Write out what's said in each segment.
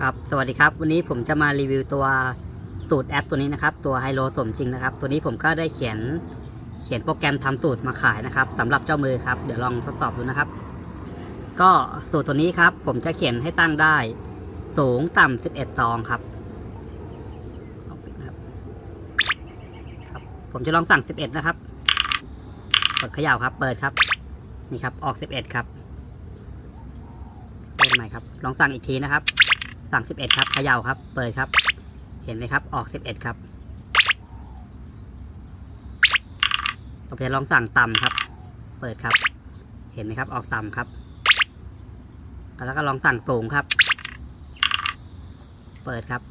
ครับสวัสดีครับ วันนี้ผมจะมารีวิวตัวสูตรแอปตัวนี้นะครับ ตัวไฮโลสมจริงนะครับ ตัวนี้ผมก็ได้เขียนเขียนโปรแกรมทำสูตรมาขายนะครับสำหรับเจ้ามือครับ เดี๋ยวลองทดสอบดูนะครับ ก็สูตรตัวนี้ครับ ผมจะเขียนให้ตั้งได้ สูงต่ำ11 ตองครับเอาปิดนะครับครับ ผมจะลองสั่ง 11 นะครับกดเขย่าครับเปิดครับนี่ครับออก 11 ครับเริ่มใหม่ครับ ลองสั่งอีกทีนะครับ สั่ง11ครับเขย่าครับ เปิดครับ เห็นไหมครับ ออก11ครับต่อไปลองสั่งต่ำครับ เปิดครับ เห็นไหมครับ ออกต่ำครับ แล้วก็ลองสั่งสูงครับ เปิดครับ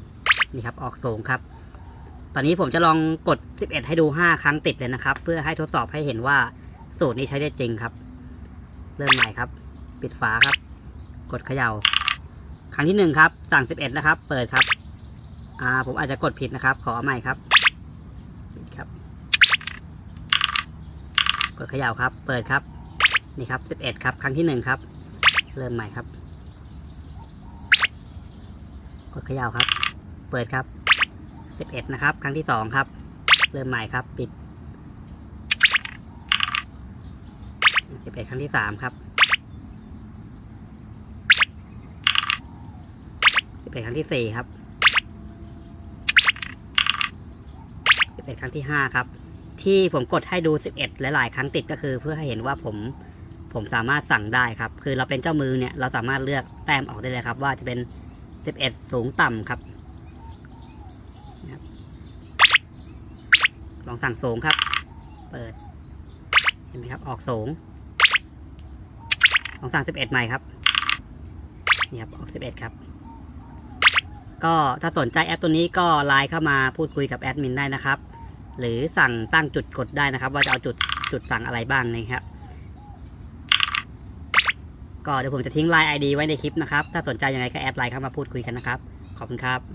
นี่ครับ ออกสูงครับ ตอนนี้ผมจะลองกด 11 ให้ดู 5 ครั้งติดเลยนะครับ เพื่อให้ทดสอบให้เห็นว่าสูตรนี้ใช้ได้จริงครับ เริ่มใหม่ครับ ปิดฝาครับ กดเขย่า ครั้งที่หนึ่งครับ สั่ง 11 นะครับ เปิดครับ อ่า ผมอาจจะกดผิดนะครับ ขอใหม่ครับปิดครับ กดเขย่าครับ เปิดครับ นี่ครับ 11 ครับ ครั้งที่หนึ่งครับ เริ่มใหม่ครับ กดเขย่าครับ เปิดครับ 11 นะครับ ครั้งที่สองครับ เริ่มใหม่ครับ ปิด11ครั้งที่สามครับ 11ครั้งที่สี่ครับ11ครั้งที่ห้าครับ ที่ผมกดให้ดู11หลายๆ ครั้งติดก็คือ เพื่อให้เห็นว่าผมผมสามารถสั่งได้ครับ คือเราเป็นเจ้ามือเนี่ยเราสามารถเลือกแต้มออกได้เลยครับ ว่าจะเป็น11สูงต่ำครับนะครับ ลองสั่งสูงครับ เปิด เห็นไหมครับ ออกสูง ลองสั่ง11ใหม่ครับนี่ครับออก11ครับ ก็ถ้าสนใจแอปตัวนี้ก็ไลน์เข้ามาพูดคุยกับแอดมินได้นะครับ หรือสั่งตั้งจุดกดได้นะครับ ว่าจะเอาจุดจุดสั่งอะไรบ้างนะครับก็เดี๋ยวผมจะทิ้งไลน์ ID ไว้ในคลิปนะครับ ถ้าสนใจยังไงก็แอดไลน์เข้ามาพูดคุยกันนะครับ ขอบคุณครับ